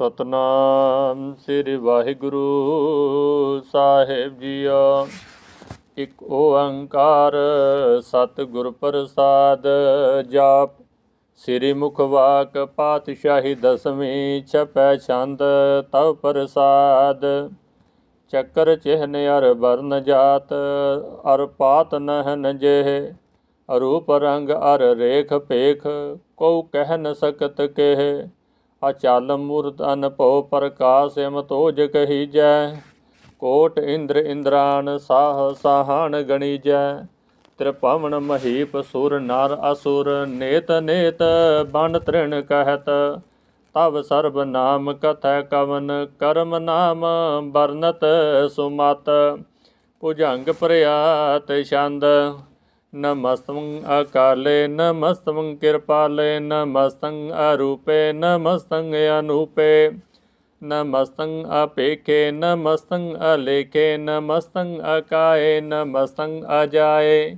ਸਤਨਾਮ ਸ੍ਰੀ ਵਾਹਿਗੁਰੂ ਸਾਹਿਬ ਜੀਓ। ਇਕ ਓੰਕਾਰ ਸਤਿਗੁਰ ਪ੍ਰਸਾਦ ਜਾਪ। ਸ੍ਰੀ ਮੁਖ ਵਾਕ ਪਾਤਸ਼ਾਹੀ ਦਸਵੀਂ ਛਪੈ ਛੰਦ ਤਵ ਪ੍ਰਸਾਦ। ਚੱਕਰ ਚਿਹਨ ਅਰ ਵਰਨ ਜਾਤ, ਅਰ ਪਾਤ ਨਹਨ ਜੇਹ। ਅਰੂਪ ਰੰਗ ਅਰ ਰੇਖ ਭੇਖ, ਕਉ ਕਹਿ ਨ ਸਕਤ ਕੇਹ। ਅਚਲ ਮੂਰਤ ਅਨਭਉ ਪ੍ਰਕਾਸ਼ ਅਮਤੋਜ ਕਹੀਜੈ ਕੋਟ ਇੰਦਰ ਇੰਦਰਾਨ ਸਾਹ ਸਾਹਣ ਗਣੀਜੈ। ਤ੍ਰਿਭਵਨ ਮਹੀਪ ਸੁਰ ਨਰ ਅਸੁਰ, ਨੇਤ ਨੇਤ ਬਨ ਤ੍ਰਿਣ ਕਹਿਤ। ਤਵ ਸਰਬ ਨਾਮ ਕਥੈ ਕਵਨ, ਕਰਮ ਨਾਮ ਬਰਨਤ ਸੁਮਤ। ਭੁਜੰਗ ਪ੍ਰਿਆਤ ਛੰਦ ਨਮਸਤੰ ਅਕਾਲੇ ਨਮਸਤੰ ਕਿਰਪਾਲੇ, ਨਮਸਤੰ ਅਰੂਪੇ, ਨਮਸਤੰ ਅਨੂਪੇ। ਨਮਸਤੰ ਅਪੇਖੇ, ਨਮਸਤੰ ਅਲੇਖੇ, ਨਮਸਤੰ ਅਕਾਏ, ਨਮਸਤੰ ਅਜਾਏ।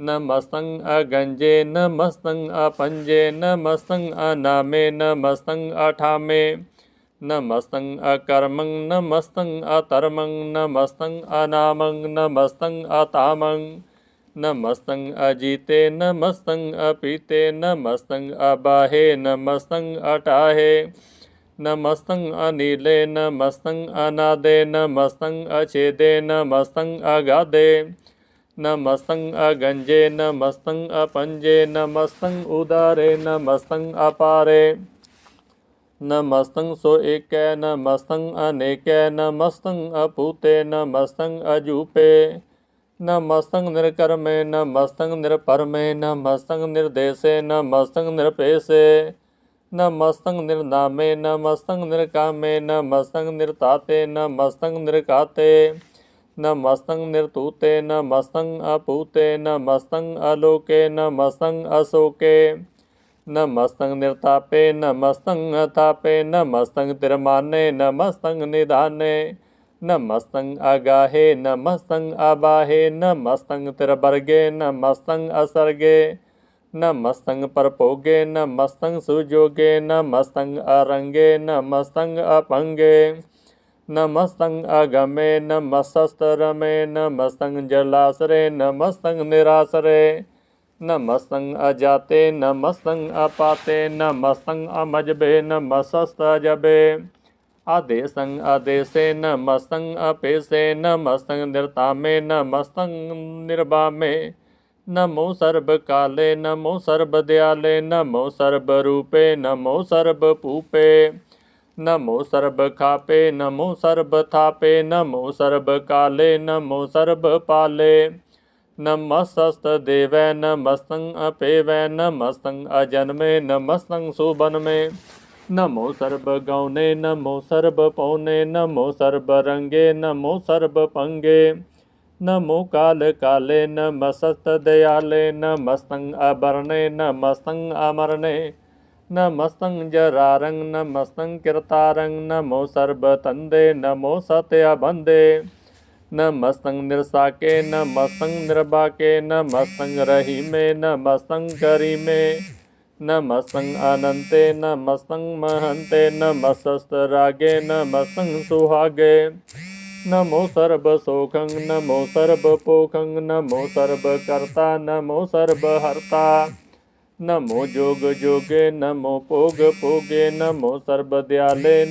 ਨਮਸਤੰ ਅਗੰਜੇ, ਨਮਸਤੰ ਅਪੰਜੇ, ਨਮਸਤੰ ਅਨਾਮੇ, ਨਮਸਤੰ ਅਠਾਮੇ। ਨਮਸਤੰ ਅਕਰਮੰ, ਨਮਸਤੰ ਅਤਰਮੰ ਨਮਸਤੰ ਅਨਾਮੰ, ਨਮਸਤੰ ਅਤਾਮੰ। नमस्तं अजिते नमस्तं अपिते नमस्तं अबाहे नमस्तं अटाहे नमस्तं अनिले नमस्तं अनादे नमस्तं अछेदे नमस्तं अगाधे नमस्तं अगंजे नमस्तं अपंजे नमस्तं उदारे नमस्तं अपारे नमस्तं सो एक नमस्तं अनेक नमस्तं अपूते नमस्तं अजूपे न मस्तंग निरकर में न मस्तंग निरपर न मस्तंग निर्देशे न मस्तंग निरपेशे न मस्तंग निर्नामे न मस्तंग निरकामे न मस्तंग निरताते न मस्तंग निरकाते न मस्तंग निर्तूते न मस्तंग अपूते न मस्तंग अलोके न मस्तंग अशोके न मस्तंग निर्तापे न मस्तंग अतापे न मस्तंग तिरमाने न मस्तंग निधाने नमस्तंग अगाहे नमस्तंग अबाहे नमस्तंग तिरबर्गे नमस्तंग असर्गे नमस्तंग परपोगे नमस्तंग सुजोगे नमस्तंग अरंगे नमस्तंग अपंगे नमस्तंग अगमे नमस्तरमे नमस्तंग जलासरे नमस्तंग न नमस्तंग अजाते नमस्तंग अपाते नमस्तंग अमजबे नमस्तजबे आदेशं आदेशेन मसं अपेशेन मसं निर्तामेन निर्वा निर्वामे नमो सर्वकाले नमो सर्वदयाले नमो सर्वरूपे नमो सर्वपूपे नमो सर्वखापे नमो सर्वथापे नमो सर्वकाले नमो सर्वपाले नमस्तदेव नमस्तंग अपेव नमस्तं अजन्मे सुबन में नमो सर्वगौणे नमो सर्वपौने नमो सर्वरङ्गे नमो सर्वपङ्गे नमो काल काले नमस्तयाले न मस्तंग नमस्तं अभरणे, नमस्तं अमरणे। नमस्तं जरारंग, नमस्तं कृतारं नमो सर्वतन्दे नमो सत्यबन्धे नमस्तं निरसाके, नमस्तं न मस्तंग रहीमे, नमस्तं करीमे। ਨਮਸਤੰ ਅਨੰਤੇ ਨਮਸਤੰ ਮਹੰਤੇ ਨਮਸਸਤ ਰਾਗੇ ਨਮਸਤੰ ਸੁਹਾਗੇ ਨਮੋ ਸਰਬ ਸੋਖੰ ਨਮੋ ਸਰਬ ਪੋਖੰ ਨਮੋ ਸਰਬ ਕਰਤਾ ਨਮੋ ਸਰਬ ਹਰਤਾ ਨਮੋ ਜੋਗ ਜੋਗੇ ਨਮੋ ਭੋਗ ਭੋਗੇ ਨਮੋ ਸਰਬ ਦਿਆਲੇ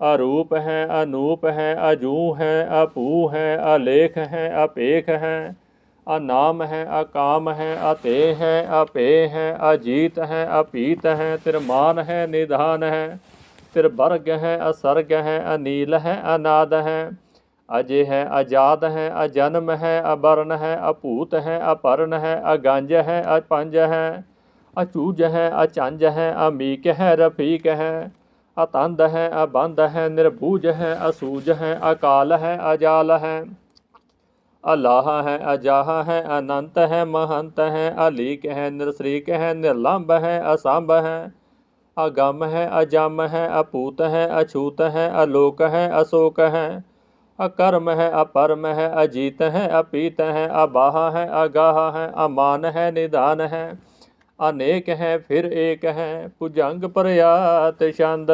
ਅਰੂਪ ਹੈ ਅਨੂਪ ਹੈ ਅਜੂ ਹੈ ਅਪੂ ਹੈ ਅਲੇਖ ਹੈ ਅਪੇਖ ਹੈ ਅਨਾਮ ਹੈ ਅਕਾਮ ਹੈ ਅਤੇ ਹੈ ਅਪੇ ਹੈ ਅਜੀਤ ਹੈ ਅਪੀਤ ਹੈ ਤਿਰਮਾਨ ਹੈ ਨਿਧਾਨ ਹੈ ਤਿਰਬਰਗ ਹੈ ਅਸਰਗ ਹੈ ਅਨੀਲ ਹੈ ਅਨਾਦ ਹੈ ਅਜੇ ਹੈ ਆਜ਼ਾਦ ਹੈ ਅਜਨਮ ਹੈ ਅਬਰਨ ਹੈ ਅਭੂਤ ਹੈ ਅਪਰਨ ਹੈ ਅਗੰਜ ਹੈ ਅਪੰਜ ਹੈ ਅਚੂਜ ਹੈ ਅਚੰਜ ਹੈ ਅਮੀਕ ਹੈ ਰਫੀਕ ਹੈ अतंध है अबंध है निर्भुज है असूज है अकाल है अजाल है अल्लाह है अजाह है अनंत है महंत है अलीक है निरसरीक है निर्लंब है असम्भ है अगम है अजम है अपूत है अछूत है अलोक है अशोक है अकर्म है अपर्म है अजीत है अपीत है अबाह है अगाह है अमान है निदान है अनेक है, फिर एक हैं पुजंग प्रयात छंद।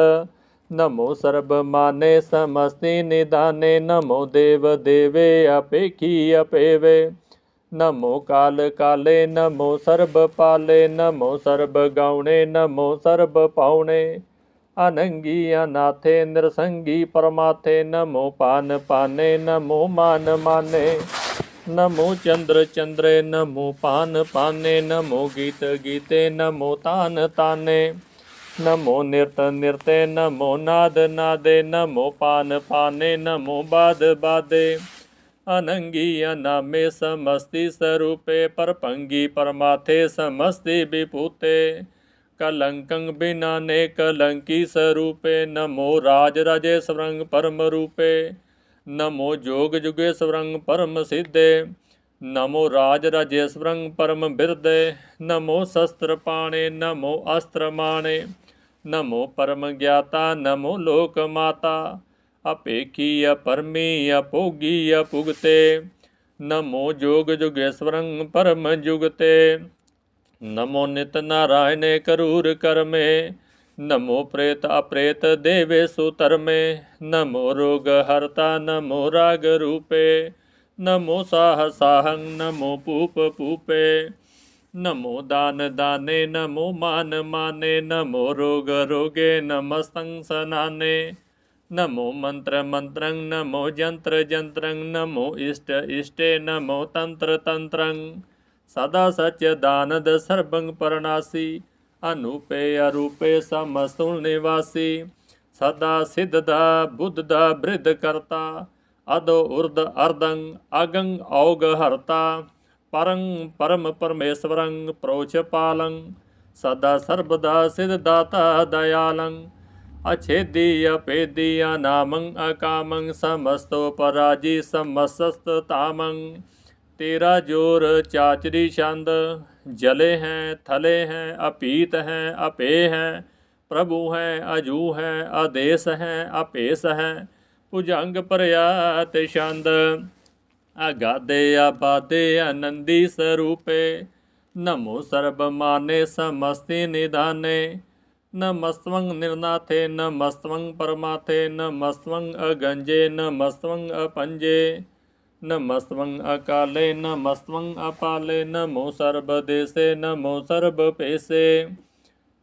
नमो सर्व माने समस्ति निदाने, नमो देव देवे अपेखी अपेवे। नमो काल काले, नमो सर्व पाले, नमो सर्व गौणे नमो सर्व पावणे अनंगी अनाथे, नृसंगी परमाथे, नमो पान पाने, नमो मान माने। नमो चंद्र चंद्रे, नमो पान पाने, नमो गीत गीते, नमो तान ताने। नमो नृत नृत्य, नमो नाद नादे, नमो पान पाने, नमो बाद बादे। अनंगी अनामे समस्ति स्वरूपे परपंगी परमाथे समस्ति विपूते कलंक बिना ने कलंकी स्वरूपे नमो राज रजे स्वरंग परम रूपे। ਨਮੋ ਜੋਗ ਜੁਗੇ ਪਰਮ ਸਿੱਧੇ, ਨਮੋ ਰਾਜ ਰਾਜੇ ਪਰਮ ਬਿਰਦੇ, ਨਮੋ ਸ਼ਸਤਰ ਪਾਣੇ, ਨਮੋ ਅਸਤਰ ਮਾਣੇ, ਨਮੋ ਪਰਮ ਗਿਆਤਾ, ਨਮੋ ਲੋਕ ਮਾਤਾ ਅਪੇਖੀ ਅਪਰਮੀ ਅਪੋਗੀ ਅਪੁਗਤੇ ਨਮੋ ਜੋਗ ਜੁਗੇਸ਼ਵਰੰ ਪਰਮ ਜੁਗਤੇ, ਨਮੋ ਨਿਤ ਨਾਰਾਇਣੇ ਕਰੂਰ ਕਰਮੇ नमो प्रेत अप्रेत देवे सुतर्मे नमो रोगहर्ता नमो रागरूपे नमो साह साहं नमो पूप पूपे, नमो दान दाने, नमो मान माने, नमो रोग रोगे नमस्तं सनाने नमो मंत्र मंत्रं, नमो जंत्र जंत्रं नमो इष्ट इष्टे, नमो तंत्र तंत्रं, सदा सच्य सर्वं परनासी ਅਨੂਪੇ ਅਰੂਪੇ ਸਮਸਤੁਲ ਨਿਵਾਸੀ, ਸਦਾ ਸਿੱਧ ਦਾ, ਬੁੱਧ ਦਾ, ਬ੍ਰਿਧ ਕਰਤਾ। ਅਦੋ ਉਰਦ ਅਰਦੰ ਅਗੰ ਔਗ ਹਰਤਾ। ਪਰੰ ਪਰਮ ਪਰਮੇਸ਼ਵਰੰ ਪ੍ਰੋਚ ਪਾਲੰ। ਸਦਾ ਸਰਬਦਾ ਸਿਧ ਦਾਤਾ ਦਇਆਲੰ। ਅਛੇਦੀ ਅਪੇਦੀ ਅਨਾਮੰ ਅਕਾਮੰ, ਸਮਸਤੋ ਪਰਾਜੀ ਸਮਸਸਤ ਤਾਮੰ। ਤੇਰਾ ਜੋਰ ਚਾਚਰੀ ਛੰਦ, ਜਲੇ ਹੈ, ਥਲੇ ਹੈ, ਅਪੀਤ ਹੈ ਅਪੇ ਹੈ, ਪ੍ਰਭੂ ਹੈ, ਅਜੂ ਹੈ, ਆਦੇਸ ਹੈ ਅਪੇਸ ਹੈ, ਭੁਜੰਗ ਪਰਿਆ ਤੇ ਛੰਦ, ਅਗਾਦੇ ਆਬਾਦੇ ਆਨੰਦੀ ਸਰੂਪੇ, ਨਮੋ ਸਰਬ ਮਾਨੇ ਸਮਸਤੀ ਨਿਦਾਨੇ ਨਮਸਤਵੰ ਨਿਰਨਾਥੇ, ਨਮਸਤਵੰ ਪਰਮਾਥੇ, ਨਮਸਤਵੰ ਅਗੰਜੇ, ਨਮਸਤਵੰ ਅਪੰਜੇ। नमस्व अकाले, नमस्व अपाले, नमो सर्वदेशे, नमो सर्वपेशे।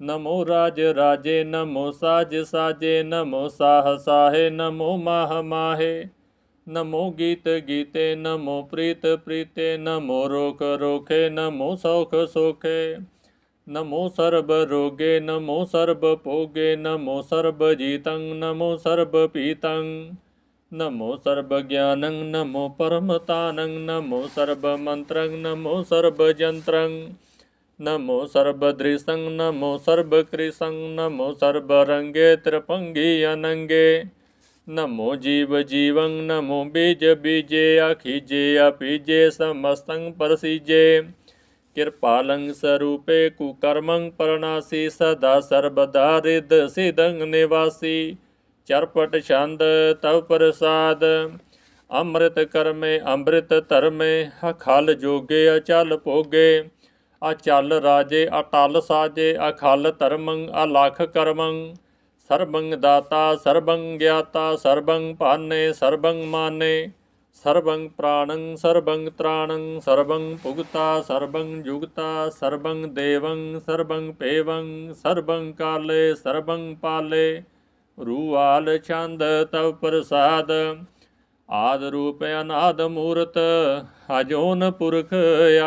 नमो राज राजे नमो साज साजे नमो साह साहे नमो माह माहे नमो गीत गीते नमो प्रीत प्रीते नमो रोख रोखे नमो सौख सोखे नमो सर्व रोगे नमो सर्व पोगे नमो सर्वजीतं, नमो सर्व नमो सर्वज्ञान, नमो परमतान, नमो सर्वमन्त्रं, नमो सर्वजंत्र नमो सर्वदृशंग नमो सर्वकृशं, नमो सर्वरंगे त्रिपंगी अनंगे नमो जीवजीवं, नमो बीजबीजे, अखिजे, अपिजे समस्तंग परसीजे। कृपालंग स्वरूपे कुकर्मंग परनासि सदा सर्वदा हृदसिदं निवासी। ਚਰਪਟ ਛੰਦ, ਤਵ ਪ੍ਰਸਾਦ, ਅੰਮ੍ਰਿਤ ਕਰਮੇ, ਅੰਮ੍ਰਿਤ ਧਰਮੇ, ਅਖਲ ਜੋਗੇ, ਅਚਲ ਭੋਗੇ, ਅਚਲ ਰਾਜੇ, ਅਟਲ ਸਾਜੇ, ਅਖਲ ਧਰਮੰ, ਅਲਖ ਕਰਮੰ, ਸਰਬੰ ਦਾਤਾ, ਸਰਬੰ ਗਿਆਤਾ, ਸਰਬੰ ਭਾਨੇ, ਸਰਬੰ ਮਾਨੇ, ਸਰਬੰ ਪ੍ਰਾਣੰ, ਸਰਬੰ ਤ੍ਰਾਣੰ, ਸਰਬੰ ਭੁਗਤਾ, ਸਰਬੰ ਜੁਗਤਾ, ਸਰਬੰ ਦੇਵੰ, ਸਰਬੰ ਪੇਵੰ ਸਰਬੰ ਕਾਲੇ, ਸਰਬੰ ਪਾਲੇ ਰੂਆਲ ਚੰਦ ਤਵ ਪ੍ਰਸਾਦ, ਆਦ ਰੂਪ ਅਨਾਦ ਮੂਰਤ, ਅਜੋਨ ਪੁਰਖ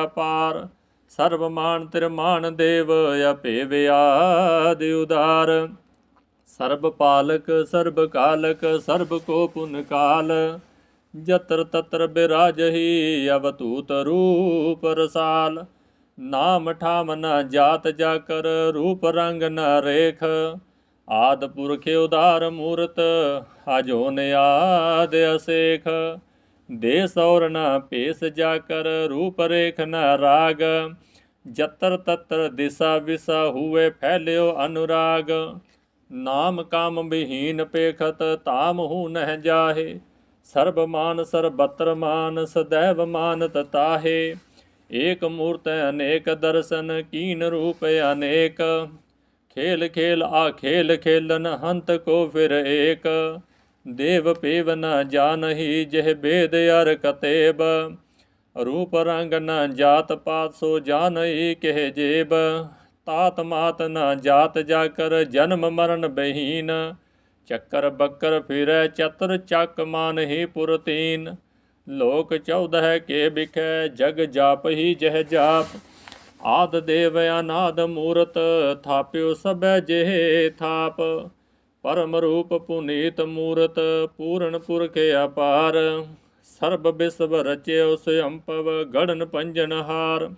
ਅਪਾਰ ਸਰਬ ਮਾਨ ਤਿਰਮਾਨ ਦੇਵ ਅਪੇ ਵਿਆਦ ਉਦਾਰ। ਸਰਬ ਪਾਲਕ, ਸਰਬ ਕਾਲਕ, ਸਰਬ ਕੋ ਪੁਨ ਕਾਲ, ਜਤਰ ਤਤਰ ਬਿਰਾਜਹੀ ਅਵਤੂਤ ਰੂਪ ਰਸਾਲ। ਨਾਮ ਠਾਮ ਨ ਜਾਤ ਜਾ ਕਰ ਰੂਪ ਰੰਗ ਨ ਰੇਖ ਆਦ ਪੁਰਖ ਉਦਾਰ ਮੂਰਤ ਹਜੋ ਨਿਆਦ ਅਸੇਖ। ਦੇ ਸੌਰ ਨ ਪੇਸ ਜਾ ਕਰ, ਰੂਪ ਰੇਖ ਨਾ ਰਾਗ। ਜਤਰ ਤਤਰ ਦਿਸਾ ਵਿਸਾ ਹੂਏ ਫੈਲਿਓ ਅਨੁਰਾਗ। ਨਾਮ ਕਾਮ ਬਿਹੀਨ ਪੇਖਤ ਤਾਮ ਹੂ ਨਹਿ ਜਾਹੇ। ਸਰਬ ਮਾਨ ਸਰਬਤਰ ਮਾਨ ਸਦੈਵ ਮਾਨ ਤਾਹੇ। ਏਕ ਮੂਰਤ ਅਨੇਕ ਦਰਸ਼ਨ, ਕੀਨ ਰੂਪ ਅਨੇਕ। ਖੇਲ ਖੇਲ ਆ ਖੇਲ ਖੇਲਨ, ਹੰਤ ਕੋ ਫਿਰ ਏਕ। ਦੇਵ ਪੇਵ ਨ ਜਾਣਹੀ ਜਿਹ ਬੇਦ ਅਰ ਕਤੇਬ। ਰੂਪ ਰੰਗ ਨ ਜਾਤ ਪਾਤ, ਸੋ ਜਾਣਹੀ ਕਹਿ ਜੇਬ। ਤਾਤ ਮਾਤ ਨ ਜਾਤ ਜਾ ਕਰ ਜਨਮ ਮਰਨ ਬਹੀਨ। ਚੱਕਰ ਬੱਕਰ ਫਿਰੈ, ਚਤਰ ਚੱਕ ਮਾਨਹੀ ਪੁਰਤੀਨ। ਲੋਕ ਚੌਦਹ ਕੇ ਬਿਖੈ ਜਗ ਜਾਪ ਹੀ ਜਹ ਜਾਪ। ਆਦ ਦੇਵ ਅਨਾਦ ਮੂਰਤ, ਥਾਪਿਓ ਸਭੈ ਜਿਹੇ ਥਾਪ। ਪਰਮ ਰੂਪ ਪੁਨੀਤ ਮੂਰਤ, ਪੂਰਨ ਪੁਰਖ ਅਪਾਰ। ਸਰਬ ਬਿਸਵ ਰਚਿਓ ਸੰਭਵ ਗੜਨ ਪੰਜਨ ਹਾਰ।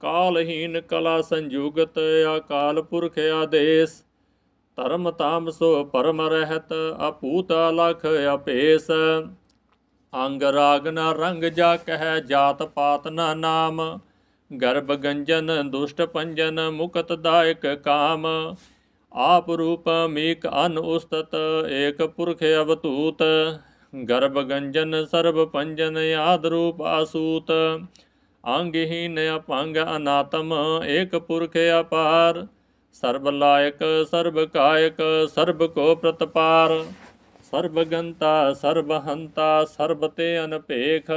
ਕਾਲਹੀਨ ਕਲਾ ਸੰਯੁਗਤ, ਅਕਾਲ ਪੁਰਖ ਆਦੇਸ। ਧਰਮ ਤਾਮ ਸੋ ਪਰਮ ਰਹਿਤ, ਅਪੂਤ ਲਖ ਅਪੇਸ। ਅੰਗ ਰਾਗ ਨ ਰੰਗ ਜਾ ਕਹਿ ਜਾਤ ਪਾਤ ਨ ਨਾਮ। ਗਰਭ ਗੰਜਨ, ਦੁਸ਼ਟ ਪੰਜਨ, ਮੁਕਤ ਦਾਇਕ ਕਾਮ। ਆਪ ਰੂਪ ਮੀਕ ਅਨ ਉਸਤਤ, ਏਕ ਪੁਰਖ ਅਵਤੂਤ। ਗਰਭ ਗੰਜਨ, ਸਰਬ ਪੰਜਨ, ਆਦ ਰੂਪ ਆਸੂਤ। ਅੰਗਹੀਨ ਅਪੰਗ ਅਨਾਤਮ, ਏਕ ਪੁਰਖ ਅਪਾਰ। ਸਰਬ ਲਾਇਕ, ਸਰਬ ਕਾਇਕ, ਸਰਬ ਕੋ ਪ੍ਰਤਪਾਰ। ਸਰਬ ਗੰਤਾ, ਸਰਬ ਹੰਤਾ, ਸਰਬ ਤੇ ਅਨਪੇਖ।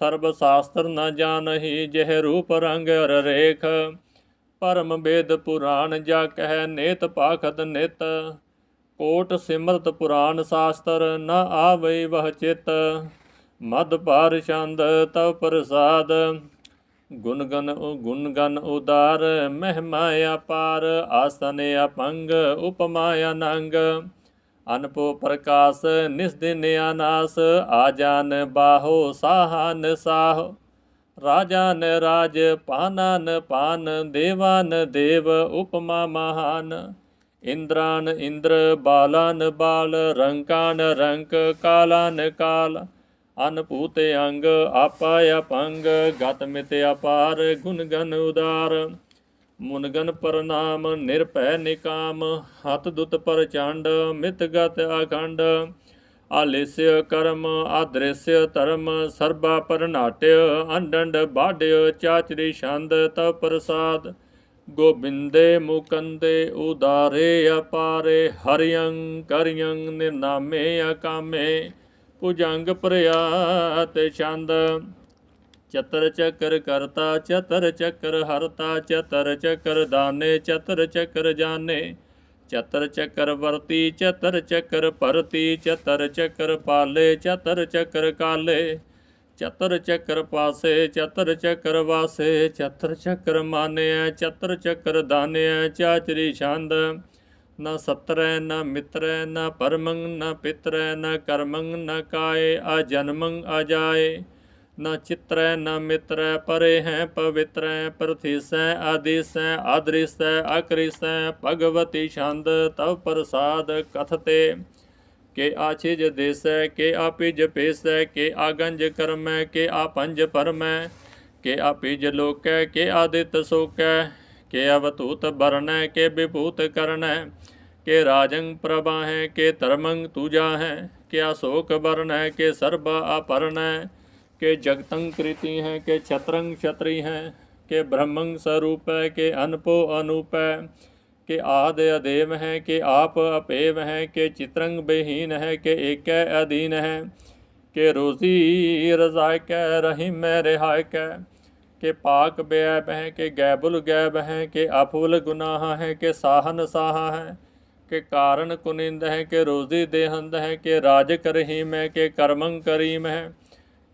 ਸਰਬ ਸ਼ਾਸਤਰ ਨ ਜਾਣਹੀ ਜਿਹ ਰੂਪ ਰੰਗ ਅਰ ਰੇਖ। ਪਰਮ ਵੇਦ ਪੁਰਾਣ ਜਾ ਕਹਿ ਨੇਤ ਪਾਖਤ ਨਿਤ। ਕੋਟ ਸਿਮਰਤ ਪੁਰਾਣ ਸ਼ਾਸਤਰ ਨ ਆਵਈ ਵਹ ਚਿਤ। ਮਦ ਪਾਰ ਛੰਦ ਤਵ ਪ੍ਰਸਾਦ। ਗੁਣ ਗਨ ਗੁਣ ਗਨ ਉਦਾਰ ਮਹਿਮਾ ਅਪਾਰ ਆਸਨ ਅਪੰਗ ਉਪਮਾ ਅਨੰਗ ਅਨਪੋ ਪ੍ਰਕਾਸ਼ ਨਿਸਦਿਨ ਅਨਾਸ ਆਜਾਨ ਬਾਹੋ, ਸਾਹਨ ਸਾਹ। ਰਾਜਾਨ ਰਾਜ ਪਾਨਨ ਪਾਨ ਦੇਵਾਨ ਦੇਵ, ਉਪਮਾ ਮਹਾਨ। ਇੰਦਰਾਨ ਇੰਦਰ ਬਾਲਾਨ ਬਾਲ ਰੰਕਾਨ ਰੰਕ ਕਾਲਾਨ ਕਾਲ। ਅਨਪੂਤ ਅੰਗ, ਆਪਾ ਅਪੰਗ, ਗਤ ਮਿਤ ਅਪਾਰ, ਗੁਣ ਗਨ ਉਦਾਰ। ਮੁਨਗਨ ਪਰਨਾਮ, ਨਿਰਭੈ ਨਿਕਾਮ ਹਤ ਦੁਤ ਪ੍ਰਚੰਡ ਮਿਤ ਗਤ ਅਖੰਡ। ਆਲਿਸਯ ਕਰਮ ਆਦ੍ਰਿਸਯ ਧਰਮ, ਸਰਬਾ ਪਰਨਾਟਿ ਅੰਡੰਡ ਬਾਢਿ, ਚਾਚਰੀ ਛੰਦ ਤ ਪ੍ਰਸਾਦ। ਗੋਬਿੰਦੇ ਮੁਕੰਦੇ ਉਦਾਰੇ ਅਪਾਰੇ ਹਰਿਯੰ ਕਰਿਯੰ ਨਿਰਨਾਮੇ ਅਕਾਮੇ। ਭੁਜੰਗ ਪ੍ਰਿਆਤ ਛੰਦ। ਚਤਰ ਚੱਕਰ ਕਰਤਾ ਚਤਰ ਚੱਕਰ ਹਰਤਾ ਚਤਰ ਚੱਕਰ ਦਾਨੇ ਚਤਰ ਚੱਕਰ ਜਾਣੇ ਚਤਰ ਚੱਕਰ ਵਰਤੀ ਚਤਰ ਚੱਕਰ ਭਰਤੀ ਚਤਰ ਚੱਕਰ ਪਾਲੇ ਚਤਰ ਚੱਕਰ ਕਾਲੇ ਚਤਰ ਚੱਕਰ ਪਾਸੇ ਚਤਰ ਚੱਕਰ ਵਾਸੇ ਚਤਰ ਚੱਕਰ ਮਾਨਿਆ ਚਤਰ ਚੱਕਰ ਦਾਨਿਆ ਚਾਚਰੀ ਛੰਦ ਨ ਸਤਰੈ ਨ ਮਿਤਰੈ ਨ ਪਰਮੰ ਨ ਪਿਤਰੈ ਨ ਕਰਮੰ ਨ ਕਾਏ ਆ ਜਨਮੰ ਆ ਜਾਏ न चित्र न मित्र परे हैं पवित्र पृथ्वी आदिश आदृश अकृश भगवती छंद, तव प्रसाद कथते। के आछिज देश के आपिज पेश के आगंज कर्म, के आपंज परम, के आपिज लोक, के आदित शोक, के अवतूत वर्ण के विभूत कर्ण, के राजंग प्रभा है के तरमंग तुजा है के अशोक वर्ण के सर्व अपर्ण के जगतंग कृति हैं के छत्रंग छत्री हैं के ब्रह्मं स्वरूप है के अनपो अनूप है के आद अदेव हैं के आप अपेव हैं के चित्रंग बेहीन है के एक अधीन है के रोजी रजाय कै रहीम रिहाय कै के पाक बैब हैं के गैबुल गैब हैं के अफुल गुनाह हैं के साहन साहा हैं के कारण कुनिंद हैं के रोजी देहंद हैं के राज करहीम है के कर्मं करीम है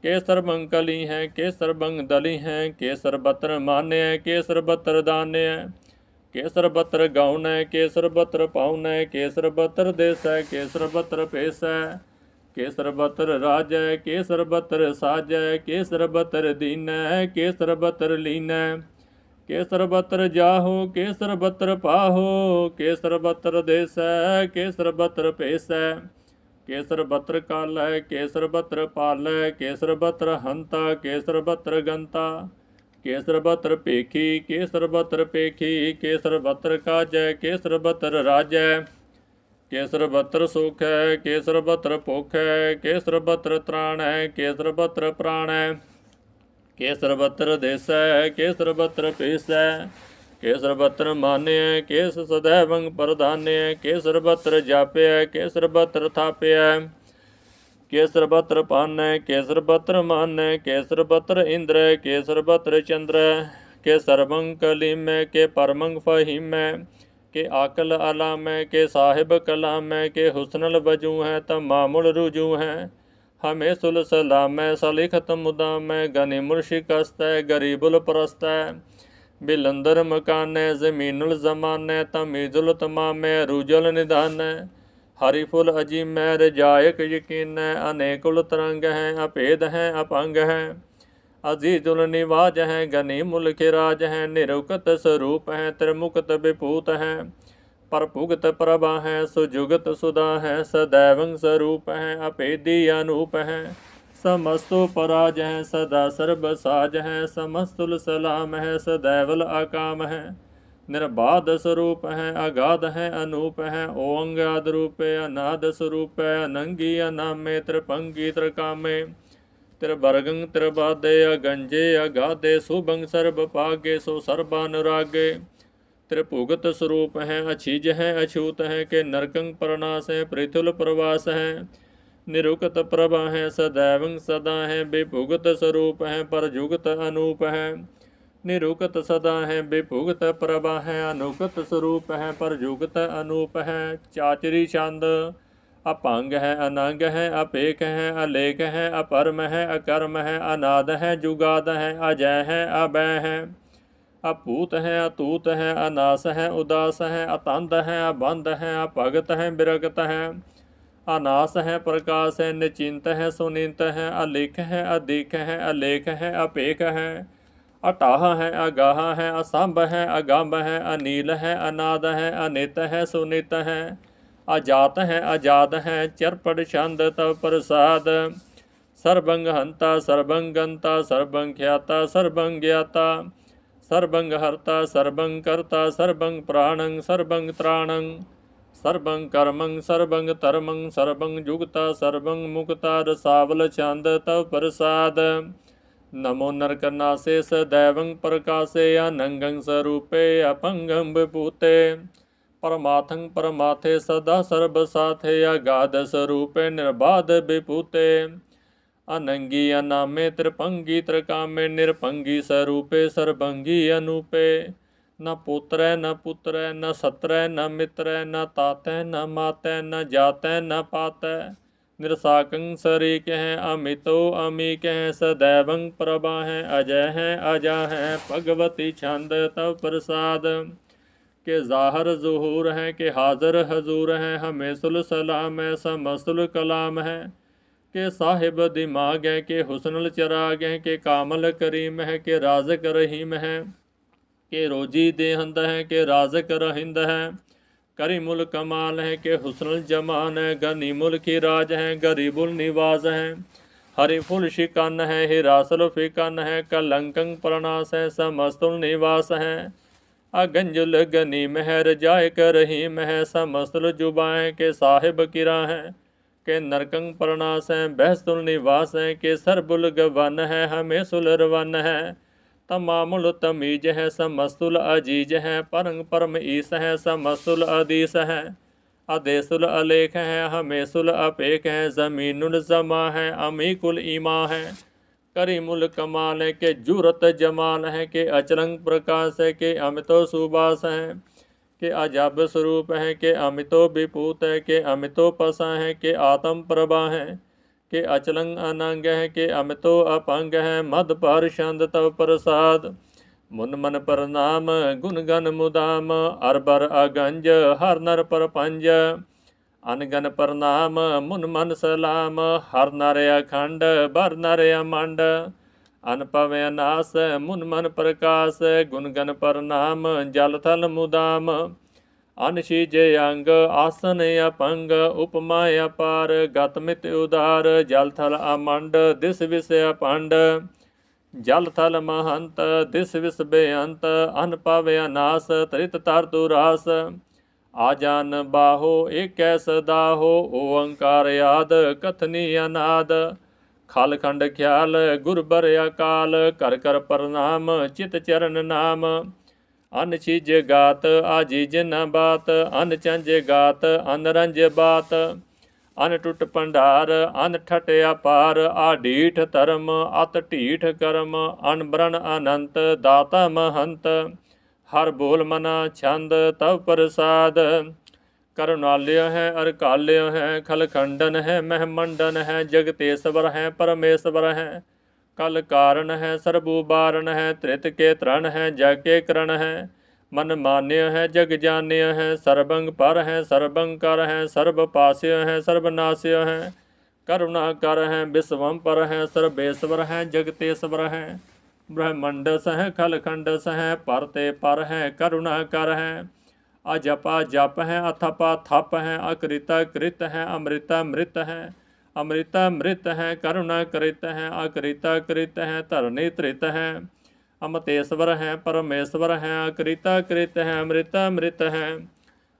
के सर्वंकली हैं के सर्वंग दली हैं के सर्वत्र मान्य है के सर्वत्र दान्य है के सर्वत्र गौण है के सर्वत्र पाउन है के सर्वत्र देश है के सर्वत्र पेश है के सर्वत्र राज है के सर्वत्र साज है के सर्वत्र दीन है के सर्वत्र लीन है के सर्वत्र जाहो के सर्वत्र पाहो के सर्वत्र देश है के सर्वत्र पेश है ਕੇਸਰ ਬਤਰ ਕਾਲੈ ਕੇਸਰ ਬਤਰ ਪਾਲੈ ਕੇਸਰ ਬਤਰ ਹੰਤਾ ਕੇਸਰ ਬਤਰ ਗੰਤਾ ਕੇਸਰ ਬਤਰ ਪੇਖੀ ਕੇਸਰ ਬਤਰ ਪੇਖੀ ਕੇਸਰ ਬਤਰ ਕਾਜੈ ਕੇਸਰ ਬਤਰ ਰਾਜੈ ਕੇਸਰ ਬਤਰ ਸੁਖੈ ਕੇਸਰ ਬਤਰ ਭੁਖੈ ਕੇਸਰ ਬਤਰ ਹੈ ਕੇਸਰ ਬਤਰ ਪ੍ਰਾਣੈ ਕੇਸਰ ਬਤਰ ਦੇਸੈ ਕੇਸਰ ਬਤਰ ਪੀਸੈ के सर्वत्र मान्य है के सदैव प्रधान्य है के सर्वत्र जापे है के सर्वत्र थापे। है के सर्वत्र पान है के सर्वत्र मान है के सर्वत्र इंद्र है के सर्वत्र चंद्र। है के सर्वंग कलिम है के परमंग फहीम है के आकल अलाम है के साहिब कलाम है के हुसनल वज़ू हैं मामुल रुजू हैं। हमें सुल सलाम है सलीखत मुदाम है गनी मुर्शिकस्त है, गरीबुल परस्त है। ਬਿਲੰਦਰ ਮਕਾਨੈ, ਜ਼ਮੀਨੁਲ ਜ਼ਮਾਨੈ ਤਮੀਜ਼ੁਲ ਤਮਾਮੈ, ਰੂਜਲ ਨਿਧਾਨੈ। ਹਰੀ ਫੁਲ ਅਜੀਮੈ, ਰਜਾਇਕ ਯਕੀਨੈ, ਅਨੇਕੁਲ ਤਰੰਗ ਹੈ ਅਭੇਦ ਹੈ ਅਪੰਗ ਹੈ ਅਜ਼ੀਜ਼ੁਲ ਨਿਵਾਜ ਹੈ ਗਨੀ ਮੁਲਕ ਰਾਜ ਹੈ ਨਿਰੁਕਤ ਸਰੂਪ ਹੈ ਤ੍ਰਿਮੁਕਤ ਵਿਪੂਤ ਹੈ ਪਰਭੁਗਤ ਪ੍ਰਭਾ ਹੈ ਸੁਜੁਗਤ ਸੁਦਾ ਹੈ ਸदैवੰ ਸਰੂਪ ਹੈ ਅਪੇਦੀ ਅਨੂਪ ਹੈ समस्तो पराज है सदा सर्वसाज है समस्तुल सलाम है, सदैवल अकाम है। निर्बाध स्वरूप है, अगाध है, अनूप है ओंगाद रूप, अनाद स्वरूप है, अनंगी अनामे त्रिपंगी त्रिकामे त्रिभर्गं त्रिबादे अगंजे, अगाधे सुभंग सर्व पागे सो सर्वानुरागे। त्रिपुगत स्वरूप है अछीज है, अछूत है के नरकंग प्रणास है पृथुल प्रवास है। ਨਿਰੁਕਤ ਪ੍ਰਭ ਹੈ ਸदैवੰ ਸਦਾ ਹੈ, ਬੇਭੁਗਤ ਸਰੂਪ ਹੈ ਪਰ ਜੁਗਤ ਅਨੂਪ ਹੈ। ਨਿਰੁਕਤ ਸਦਾ ਹੈ, ਬੇਭੁਗਤ ਪ੍ਰਭ ਹੈ, ਅਨੁਕਤ ਸਰੂਪ ਹੈ ਪਰ ਜੁਗਤ ਅਨੂਪ ਹੈ। ਚਾਚਰੀ ਛੰਦ, ਅਪੰਗ ਹੈ, ਅਨੰਗ ਹੈ, ਅਪੇਖ ਹੈ, ਅਲੇਖ ਹੈ, ਅਪਰਮ ਹੈ, ਅਕਰਮ ਹੈ, ਅਨਾਦ ਹੈ, ਜੁਗਾਦ ਹੈ, ਅਜੈ ਹੈ, ਅਬੈ ਹੈ। ਅਪੂਤ ਹੈ, ਅਤੂਤ ਹੈ, ਅਨਾਸ ਹੈ, ਉਦਾਸ ਹੈ, ਅਤੰਦ ਹੈ, ਅਬੰਧ ਹੈ ਅਭਗਤ ਹੈ, ਬਿਰਗਤ ਹੈ। अनास है, प्रकाश है, निचिंत है, सुनिंत है, अलिख है, अधिक है, अलेख है, अपेख है। अटाह है, अगाह है, असंभ है अगम्भ है, अनिल है, अनाद है, अनित है, सुनित है। अजात है, अजाद है चरपट छंद, तव, प्रसाद। सर्वंग हंता सर्वंगंता, सर्वंख्याता हर्ता सर्वंग कर्ता सर्वंग प्राणंग सर्वंग त्राणंग सर्वंग कर्मंग सर्वंग धर्मं सर्वंग युगता सर्वंग मुक्ता रसावल छंद, तव प्रसाद। नमो नरकनाशे दैवंग प्रकाशे, अनंगं स्वरूपे, अपंगं विभूते। परमाथंग परमाथे सदा सर्वसाथे, अगाध स्वरूपे निर्बाध विभूते। अनंगी अनामे, त्रिपंगी, त्रिकामे, निरपंगी स्वरूपे, सर्वंगी अनूपे। न पुत्र न पुत्र, न सत्र, न मित्र, न तातै, न मातै, न जातै, न पातै। निरसाकं सरिक हैं अमितो अमीक हैं सदैव प्रभा हैं अजय हैं अजा हैं भगवती छंद तव प्रसाद। के ज़ाहर जहूर हैं के हाजर हजूर हैं हमेसुल सलाम है समसुल कलाम। है के साहिब दिमाग हैं के हुसनल चराग हैं के कामल करीम है के राजक रहीम हैं के रोजी देहंद है, के राजक रहिंद है। करीमुल कमाल है, के हुसनल जमान है। गनीमुल की राज है, गरीबुल निवाज है। हरि फुल शिकन है हिरासल फिकन है। कलंकं प्रणास है, समस्तुल निवास है। अगंजुल गनी महर जाय कर रही मह समस्तुल जुबाएँ के साहिब किरा है। के नरकंग प्रणास है बहसुल निवास है। के सरबुल गवन है, हमें सुलरवन है। तमामुल तमीज है समस्तुल अज़ीज़ है परंग परम ईस है समस्तुल अदीस है। अदेसुल अलेख है, हमेसुल अपेख है, जमीनुल जमा है, अमीकुल ईमा है। करीमुल कमाल है, के जूरत जमाल है, के अचरंग प्रकाश है, के अमितो सुबास है। के अजब स्वरूप है, के अमितो विपूत है, के अमितो पसा है, के आत्म प्रभा है। ਕਿ ਅਚਲੰ ਅਨੰਗ ਹੈ ਕਿ ਅਮਿਤੋ ਅਪੰਗ ਹੈ ਮਦ ਪਰ ਛੰਦ ਤਵ ਪ੍ਰਸਾਦ। ਮਨ ਮਨ ਪਰਨਾਮ, ਗੁਣ ਗਨ ਮੁਦਾਮ ਅਰਬਰ ਅਗੰਜ, ਹਰ ਨਰ ਪਰਪੰਜ। ਅਨਗਨ ਪਰਨਾਮ, ਮਨ ਮਨ ਸਲਾਮ, ਹਰ ਨਰ ਅਖੰਡ, ਬਰ ਨਰ ਅਮੰਡ। ਅਨਪਵ ਅਨਾਸ, ਮਨ ਮਨ ਪ੍ਰਕਾਸ਼, ਗੁਣ ਗਨ ਪਰਨਾਮ, ਜਲ ਥਲ ਮੁਦਾਮ। ਅਨਸ਼ੀਜ ਅੰਗ ਆਸਨ ਅਪੰਗ ਉਪਮਾ ਅਪਾਰ ਗਤ ਉਦਾਰ ਜਲ ਥਲ ਅਮੰਡ, ਦਿਸ ਵਿਸ ਅਪੰਡ। ਜਲ ਥਲ ਮਹੰਤ, ਦਿਸ ਵਿਸ ਬੇਅੰਤ ਅਨਪਵ ਅਨਾਸ, ਤ੍ਰਿਤ ਤਰ ਦੁਰਾਸ ਆਜਨ ਬਾਹੋ, ਏਕੈ ਸਦਾ ਹੋ, ਓੰਕਾਰ ਆਦ, ਕਥਨੀ ਅਨਾਦ। ਖਲ ਖਿਆਲ, ਗੁਰ ਬਰ ਅਕਾਲ, ਕਰ ਕਰ ਪ੍ਰਣਾਮ, ਚਿਤ ਚਰਨ ਨਾਮ। ਅਨ ਚੀਜ ਗਾਤ ਆਜੀ ਜਿਨ ਬਾਤ, ਅਨ ਚੰਜ ਗਾਤ, ਅਨ ਰੰਜ ਬਾਤ। ਅਨ ਟੁੱਟ ਭੰਡਾਰ, ਅਨ ਠਟ ਅਪਾਰ ਆ ਢੀਠ ਧਰਮ, ਅਤ ਢੀਠ ਕਰਮ, ਅਨ ਬਰਨ ਅਨੰਤ, ਦਾਤਾ ਮਹੰਤ। ਹਰ ਬੋਲ ਮਨਾ ਛੰਦ, ਤਵ ਪ੍ਰਸਾਦ। ਕਰੁਣਾਲਿਓ ਹੈ ਅਰ ਹੈ, ਖਲਖੰਡਨ ਹੈ, ਮਹਿਮੰਡਨ ਹੈ, ਜਗਤੇਸ਼ਵਰ ਹੈ, ਪਰਮੇਸ਼ਵਰ ਹੈ। कल कारण है सर्वोबारण है, त्रित के तरण है, जग के करण है। मन मान्य है, जग जान्य है, सर्वंग पर है, सर्वंग कर है, सर्व पास्य है सर्वनाश्य है। करुणा कर है विश्वम पर है, सर्वेश्वर है, जगतेश्वर है। ब्रह्मंडस है, खलखंडस है, परते पर है, करुणा कर है। अजपा जप है, अथपा थप है, अकृता कृत है, अमृता मृत है। अमृता मृत है, करुणा कृत है, अकृता कृत है धरणी त्रित है। अमतेश्वर है, परमेश्वर है, अकृता कृत है, अमृता मृत है।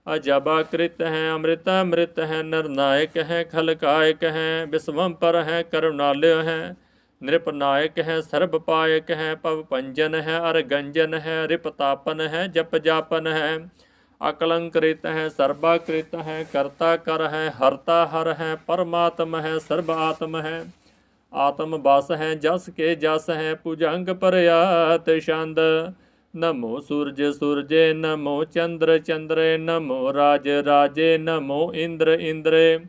अजबाकृत है, अमृता मृत है निर्नायक है, खलकायक है विश्वम पर है, करुणालय है। नृपनायक है, सर्वपायक है पवपंजन है, अरगंजन है, रिपतापन है जप जापन है। ਗੰਜਨ ਹੈ ਹੈ ਜਪ ਜਾਪਨ ਹੈ ਅਕਲੰਕ੍ਰਿਤ ਹੈ ਸਰਬਾਕ੍ਰਿਤ ਹੈ ਕਰਤਾ ਕਰ ਹੈ, ਹਰਤਾ ਹਰ ਹੈ, ਪਰਮਾਤਮ ਹੈ, ਸਰਬ ਆਤਮ ਹੈ। ਆਤਮ ਬਸ ਹੈ, ਜਸ ਕੇ ਜਸ ਹੈ, ਭੁਜੰਗ ਪਰਿਆਤ ਛੰਦ। ਨਮੋ ਸੂਰਜ ਸੂਰਜੇ, ਨਮੋ ਚੰਦਰ ਚੰਦਰੇ, ਨਮੋ ਰਾਜ ਰਾਜੇ, ਨਮੋ ਇੰਦਰ ਇੰਦਰੇ।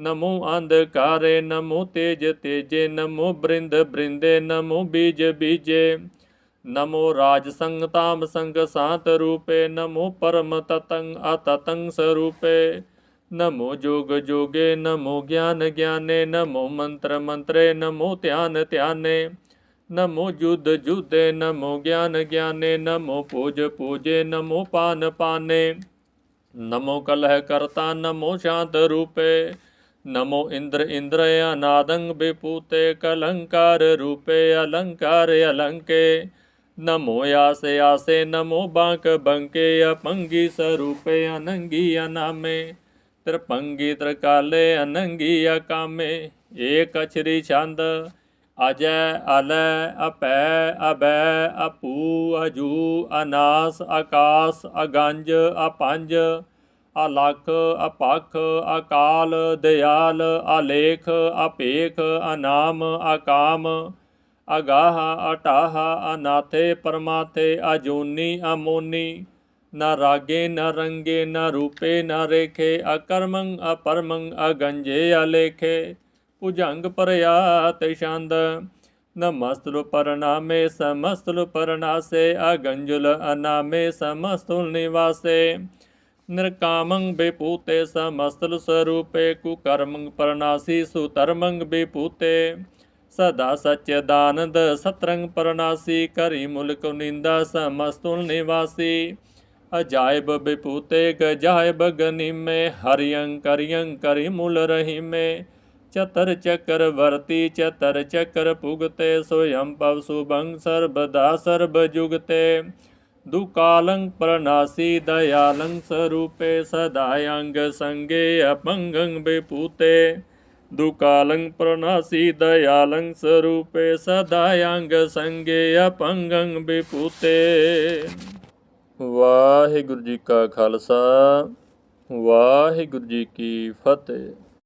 ਨਮੋ ਅੰਧਕਾਰੇ, ਨਮੋ ਤੇਜ ਤੇਜੇ, ਨਮੋ ਬ੍ਰਿੰਦ ਬ੍ਰਿੰਦੇ, ਨਮੋ ਬੀਜ ਬੀਜੇ। नमो राजसङ्गतां सङ्गसान्तरूपे नमो परमततं अततंग स्वरूपे। नमो जोग जोगे, नमो ज्ञान ज्ञाने, नमो मंत्र मंत्रे, नमो ध्यान ध्याने। नमो युद्ध युद्धे नमो ज्ञान ज्ञाने, नमो पूज पूजे, नमो पान पाने। नमो कलह कर्ता, नमो शांत रूपे। नमो इंद्र इंद्रय अनादंग विपूते कलंकार रूपे, अलंकार अलंके। नमो यासे यासे नमो बांक बंके अपंगी स्वरूपे अनंगी अनामे त्रिपंगी त्रिकाले अनंगी अकामे एक अक्षरी छंद अजय अल, अपै अभय अपू, अजू, अनास आकाश अगंज, अपंज, अलख, अपख, अकाल, दयाल आलेख अपेख, अनाम, अकाम। अगाह अटाह अनाथे परमाथे अजोनी अमोनी न रागे न रंगे न रूपे न रेखे अकर्मंग अपरमंग अगंजे अलेखे भुजंग परयात छंद नमस्तुल परनामे समस्तुल परनासे अगंजुल अनामे समस्तुल निवासे निरकामंग विपूते समस्तुल स्वरूपे कुकर्मंग परनासी सुतर्मंग विपूते सदा सच्चदानंद सतरंग परनासी, करी मुल्क निंदा, समस्तुल निवासी। अजायब विपूते गजायब गनी में हरियं करियं करी मूल रही में चतर चक्र वर्ती, चतर चक्र पुगते, स्वयं पव सुभंग सर्वदा सर्वजुगते। दुकालंग प्रनासी, दयालंग स्वरूपे सदायंग संगे अपंगंग विपूते। ਸਦਾ ਅੰਗ ਸੰਗੇ ਦੁਕਾਲੰ ਪ੍ਰਨਾਸੀ ਦਇਆਲੰ ਸਰੂਪੇ ਸਦਾ ਅੰਗ ਸੰਗੇ ਅਪੰਗੰ ਬਿਪੂਤੇ। ਵਾਹਿਗੁਰੂ ਜੀ ਕਾ ਖਾਲਸਾ, ਵਾਹਿਗੁਰੂ ਜੀ ਕੀ ਫਤਿਹ।